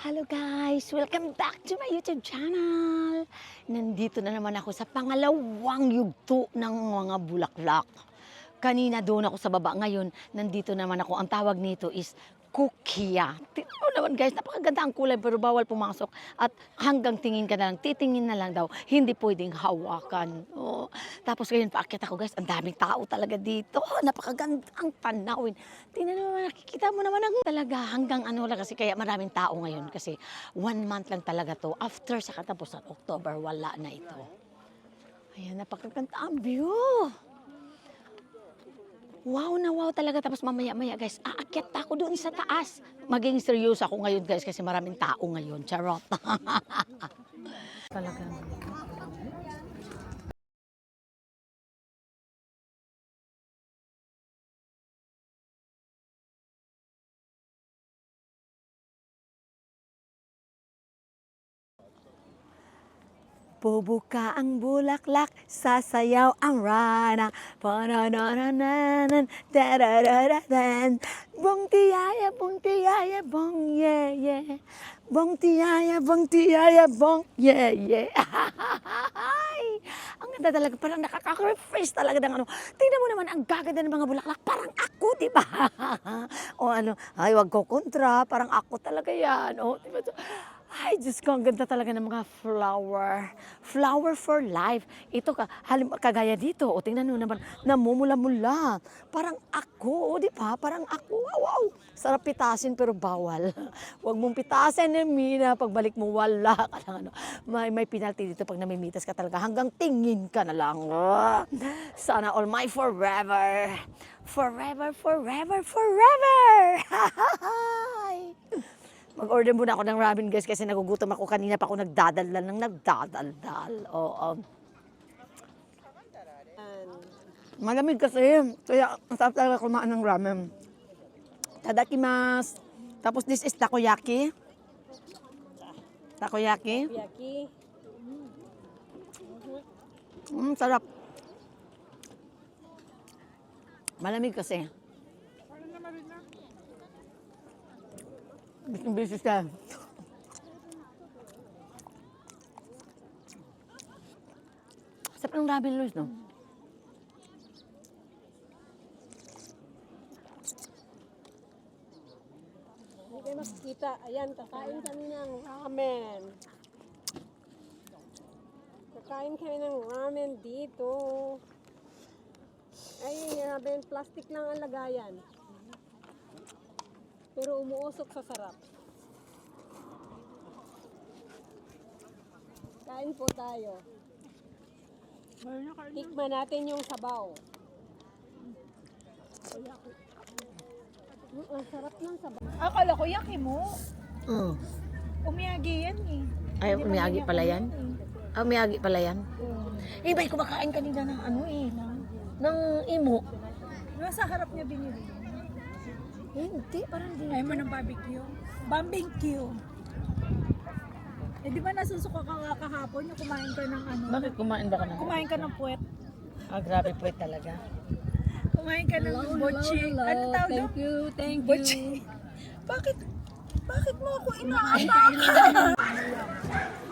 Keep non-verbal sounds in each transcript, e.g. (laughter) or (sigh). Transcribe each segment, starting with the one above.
Hello guys! Welcome back to my YouTube channel! Nandito na naman ako sa pangalawang yugto ng mga bulaklak. Kanina doon ako sa baba. Ngayon, nandito naman ako. Ang tawag nito is kukiya. Tingnan mo naman guys, napakaganda ang kulay pero bawal pumasok. At hanggang tingin ka na lang, titingin na lang daw. Hindi pwedeng hawakan. Oh. Tapos ngayon, paakyat ako guys, ang daming tao talaga dito. Napakaganda ang tanawin. Tingnan naman, nakikita mo naman ang talaga hanggang ano lang kasi kaya maraming tao ngayon kasi one month lang talaga to. After sa katapusan, October, wala na ito. Ayan, napakaganda ang view. Wow na wow talaga. Tapos mamaya-maya guys, aakyat ako doon sa taas. Maging seryoso ako ngayon guys kasi maraming tao ngayon. Charot. (laughs) talaga. Bubuka ang bulaklak, sasayaw ang rana. Pananananan, dararararan. Bong tiyaya, bong tiyaya, bong yeah, yeah. Bong tiyaya, bong tiyaya, bong yeah, yeah. Ay, (laughs) ang ganda talaga, parang nakaka-refresh talaga ng ano. Tingnan mo naman, ang gaganda ng mga bulaklak, parang ako, di ba? (laughs) o ano, ay, wag ko kontra, parang ako talaga yan. O, di ba? Ay, Diyos ko, ang ganda talaga ng mga flower. Flower for life. Ito, ka, halim, kagaya dito. O, tingnan mo naman, namumula-mula. Parang ako, o, di ba? Parang ako. Wow, wow. Sarap pitasin pero bawal. (laughs) Huwag mong pitasin, Emina. Pagbalik mo, wala ka lang. Ano. May, may penalty dito pag namimitas ka talaga. Hanggang tingin ka na lang. (laughs) Sana all my forever. Forever, forever, forever. (laughs) Mag-order muna ako ng ramen guys kasi nagugutom ako kanina pa ako nagdadaldal ng nagdadaldal. Oo. Malamig kasi. Kaya ang sarap talaga kumain ng ramen. Tadakimasu. Tapos this is takoyaki. Takoyaki. Yaki. Mm, sarap. Malamig kasi. Bising busy siya. Sarap ng ramen, Luis, no? Hindi kayo makikita. Ayan, kakain kami ng ramen. Kakain kami ng ramen dito. Ay, ramen, plastic lang ang lagayan. Pero umuusok sa sarap. Kain po tayo. Tikman natin yung sabaw. Mm, Ang sarap ng sabaw. Akala ko yaki mo. Mm. Umiyagi yan eh. Ay, Hindi umiyagi pala yan? eh? Ah, umiyagi pala yan? Oo. Eh, ba'y kumakain kanina ng ano eh, ng, ng imo. Nasa harap niya binili. Eh, hindi, parang hindi. Ayaw mo ng barbecue? Barbecue. Eh di ba nasusuka ka nga kahapon yung kumain ka ng ano? Bakit kumain ba ka na? Kumain ka ng puwet. Ah, grabe po talaga. Kumain ka ng botchi. Ano tawag doon? Thank you, thank Botchi. Bakit? Bakit mo ako inaatak? (laughs)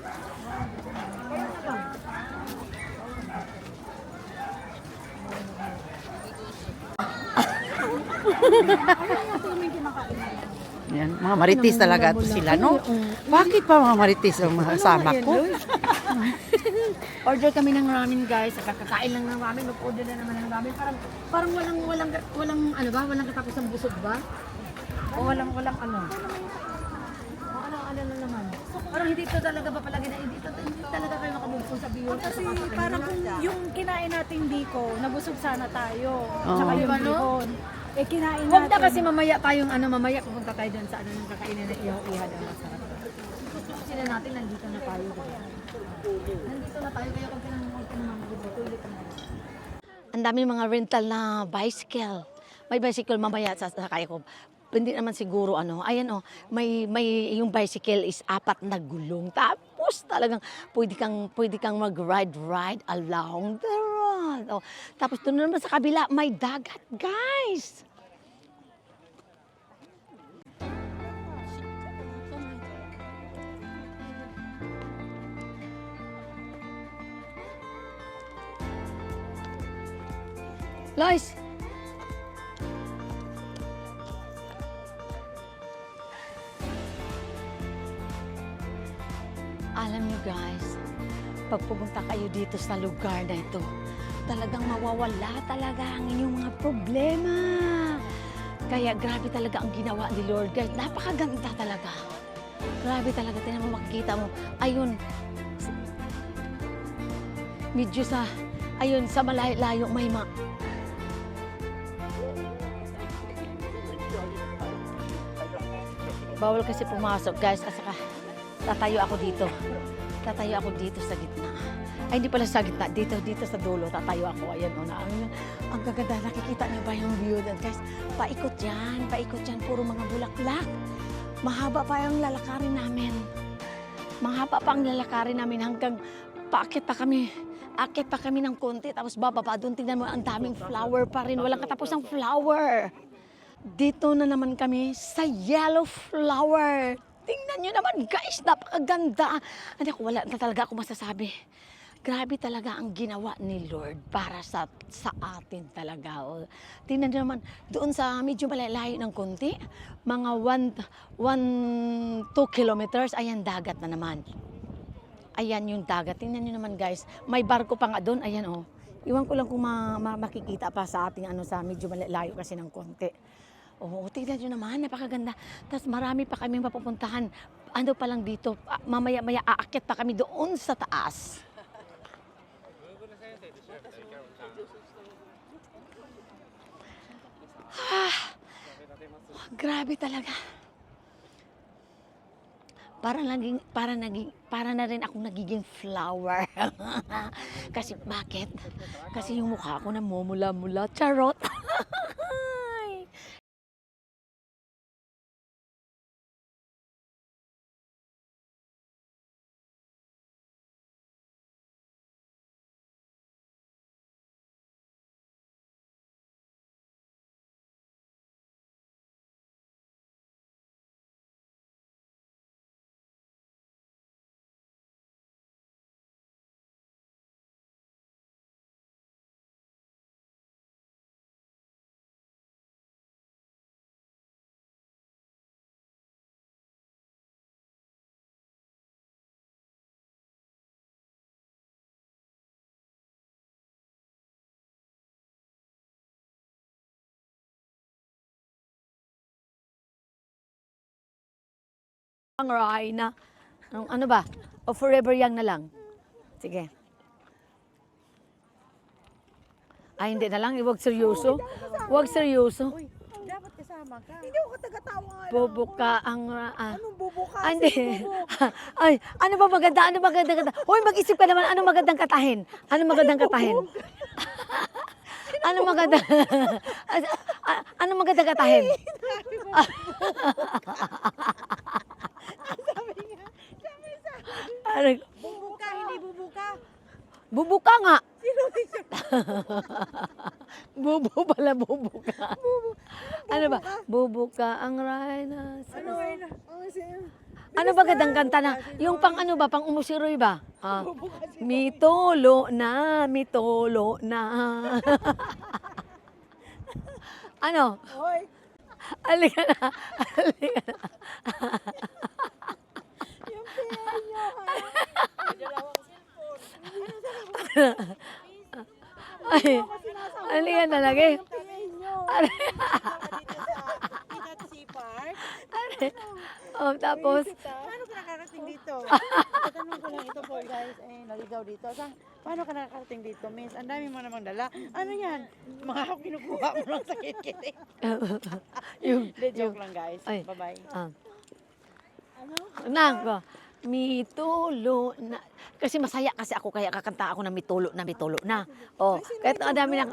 Yan, mga marites talaga to sila, no? Bakit pa mga marites ang mga kasama ko? (laughs) Order kami ng ramen guys. Kakain lang ng ramen. Mag-order na naman ng ramen. Parang, parang walang, walang, walang, ano ba? Walang katapos ng busog ba? O walang, walang ano? O ano, ano na naman? Parang hindi to talaga ba palagi na hindi, to, hindi talaga kayo makamove sa viewer. Kasi parang kung yung kinain nating biko, nabusog sana tayo. Oo. Tsaka yung Diba, no? bihon. Eh kinain natin. Huwag na kasi mamaya tayong ano, mamaya pupunta tayo doon sa ano, ng kakainin na ihaw-iha daw masarap. Sila natin, nandito na tayo. Nandito na tayo, kaya nang huwag ka nang mamaya. Tuloy ka na. Ang dami mga rental na bicycle. May bicycle mamaya sa sakay ko. Hindi naman siguro ano. Ayan oh, may may yung bicycle is apat na gulong. Tapos talagang pwede kang pwede kang mag-ride ride along the road. Oh. Tapos doon naman sa kabila, may dagat, guys. Lois! Alam niyo guys, pag pumunta kayo dito sa lugar na ito, talagang mawawala talaga ang inyong mga problema. Kaya grabe talaga ang ginawa ni Lord guys. Napakaganda talaga. Grabe talaga. Tinan mo, makikita mo. Ayun. Medyo sa, ayun, sa malayo-layo may ma, Bawal kasi pumasok, guys. At saka, tatayo ako dito. Tatayo ako dito sa gitna. Ay, hindi pala sa gitna. Dito, dito sa dulo. Tatayo ako. Ayan, o. Na, ang, ang gaganda. Nakikita niyo ba yung view doon, guys? Paikot yan. Paikot yan. Puro mga bulaklak. Mahaba pa yung lalakarin namin. Mahaba pa ang lalakarin namin hanggang paakit pa kami. Akit pa kami ng konti. Tapos bababa doon. Tingnan mo, ang daming flower pa rin. Walang katapos ang flower. Dito na naman kami sa yellow flower. Tingnan nyo naman guys, napakaganda. Hindi ako, wala na talaga ako masasabi. Grabe talaga ang ginawa ni Lord para sa sa atin talaga. O, tingnan nyo naman, doon sa medyo malalayo ng konti, mga 1, 2 kilometers, ayan dagat na naman. Ayan yung dagat. Tingnan nyo naman guys, may barko pa nga doon. Ayan oh. Iwan ko lang kung ma- ma- makikita pa sa ating ano sa medyo malayo kasi ng konti. Oo, tingnan nyo naman, napakaganda. Tapos marami pa kami mapupuntahan. Ano pa lang dito, ah, mamaya-maya aakit pa kami doon sa taas. Ah, grabe talaga. Para naging para naging para na rin akong nagiging flower. (laughs) Kasi bakit? Kasi yung mukha ko namumula-mula. Charot. (laughs) Ang Rhina. Ang ano ba? O forever young na lang. Sige. Ay, hindi na lang. Huwag seryoso. Huwag seryoso. Dapat kasama ka. Hindi ako taga-tawa. Bubuka ang... ah, Anong bubuka? Ah, hindi. (laughs) Ay, ano ba maganda? Ano magandang katahin? Hoy, mag-isip ka naman. Ano magandang katahin? Ano magandang katahin? (laughs) ano maganda? Ah, (laughs) ano magandang katahin? Ano, Bubuka, hindi bubuka. bubuka nga. Bubu pala, bubuka. Ano ba? Bubuka ang rhino. Ano? Ang sin- Ano ba gandang kanta na? Yung pang ano ba? Pang umusiroy ba? Ah. Mitolo na, mitolo na. (laughs) ano? Hoy, Halika na. Halika na. yung pera niyo, ha? Ay, halika na lagi. Pera niyo. Oh, tapos, Paano ka nakarating dito? (laughs) Tatanong ko lang ito po guys. Eh, naligaw dito. Saan, paano ka nakarating dito, miss? Ang dami mo namang dala. Ano yan? Mga ako (laughs) kinukuha mo lang sa kikitik. (laughs) yung, Hindi, joke lang guys. Ay. Bye-bye. ah. Nang ko. Mitulo na. Kasi masaya kasi ako kaya kakanta ako ng mitulo na mitulo na. Oh, kahit ang dami ng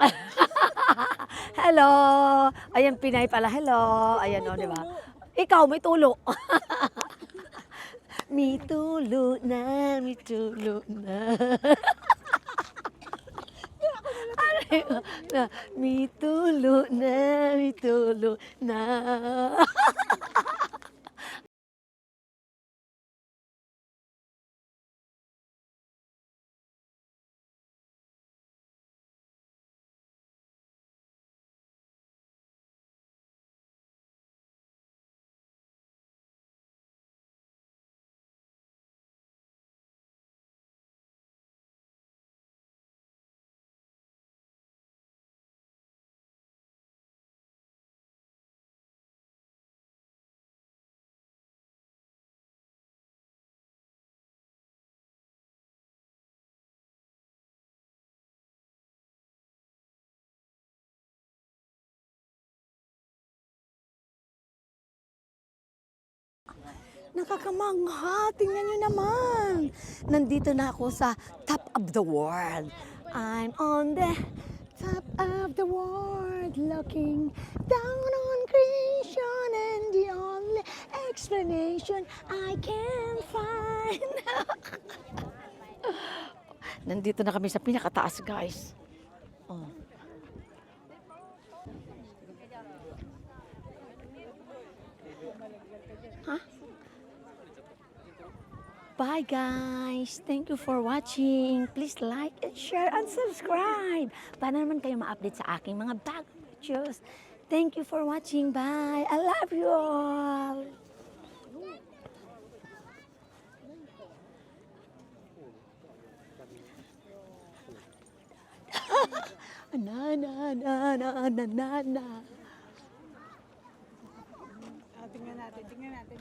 Hello. Ayan Pinay pala. Hello. Ayan oh, di ba? Ikaw may tulo. mitulo na, mitulo na. May tulo na, may tulo na. Nakakamangha, tingnan nyo naman. Nandito na ako sa top of the world. I'm on the top of the world looking down on creation and the only explanation I can find. (laughs) Nandito na kami sa pinakataas, guys. Oh. Bye guys! Thank you for watching. Please like and share and subscribe para naman kayo ma-update sa aking mga bagong videos. Thank you for watching. Bye! I love you all! (laughs) na na na na na na na Ah, tingnan natin, tingnan natin.